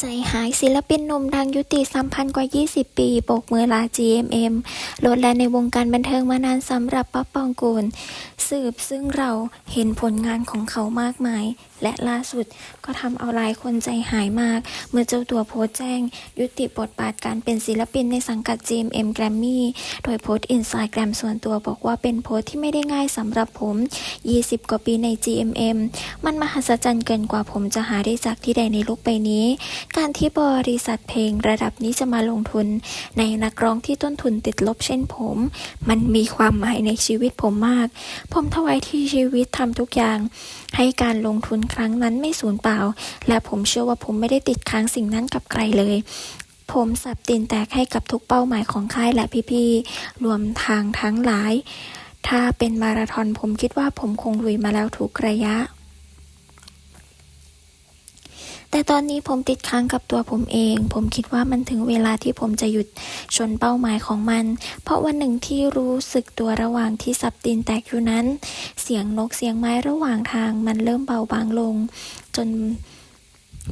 ใจหายศิลปินหนุ่มดังยุติสัมพันธ์กว่า 20 ปีโบกมือลา GMM โลดแลนในวงการบันเทิงมานานสำหรับป๊อปปองกูล สืบซึ่งเราเห็นผลงานของเขามากมายและล่าสุดก็ทำเอาหลายคนใจหายมาก เมื่อเจ้าตัวโพสต์แจ้ง ยุติบทบาทการเป็นศิลปินในสังกัด GMM Grammy โดยโพสต์อินสตาแกรมส่วนตัวบอกว่าเป็นโพสต์ที่ไม่ได้ง่ายสำหรับผม 20 กว่าปีใน GMM มันมหัศจรรย์เกินกว่าผมจะหาได้จากที่ใดในโลกใบนี้ การที่บริษัทเพลงระดับนี้จะมาลงทุน ในนักร้องที่ต้นทุนติดลบเช่นผม มันมีความหมายในชีวิตผมมาก ผมถวายที่ชีวิตทำทุกอย่าง ให้การลงทุนครั้งนั้นไม่สูญเปล่า และผมเชื่อว่าผมไม่ได้ติดค้างสิ่งนั้นกับใครเลย ผมสับตีนแตกให้กับทุกเป้าหมายของค่ายและพี่ๆ รวมทางทั้งหลาย ถ้าเป็นมาราธอนผมคิดว่าผมคงลุยมาแล้วทุกระยะ แต่ตอนนี้ผมติดค้างกับตัวผมเอง ผมคิดว่ามันถึงเวลาที่ผมจะหยุดชนเป้าหมายของมัน เพราะวันหนึ่งที่รู้สึกตัวระหว่างที่สับตีนแตกอยู่นั้น เสียงนกเสียงไม้ระหว่างทางมันเริ่มเบาบางลง จน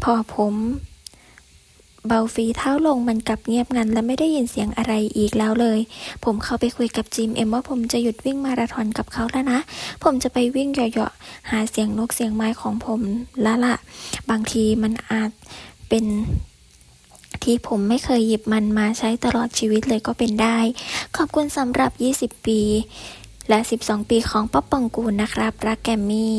พอผม เบาฝีเท้าลงมันกลับเงียบงันและไม่ได้ยินเสียงอะไรอีกแล้วเลย ผมเข้าไปคุยกับจิมเอ็มว่าผมจะหยุดวิ่งมาราธอนกับเขาแล้วนะ ผมจะไปวิ่งเหยาะๆหาเสียงนกเสียงไม้ของผมละละบางทีมันอาจเป็นที่ผมไม่เคยหยิบมันมาใช้ตลอดชีวิตเลยก็เป็นได้ ขอบคุณสำหรับ 20 ปี และ 12 ปีของป๊อปปองกูลนะครับ รักแกมมี่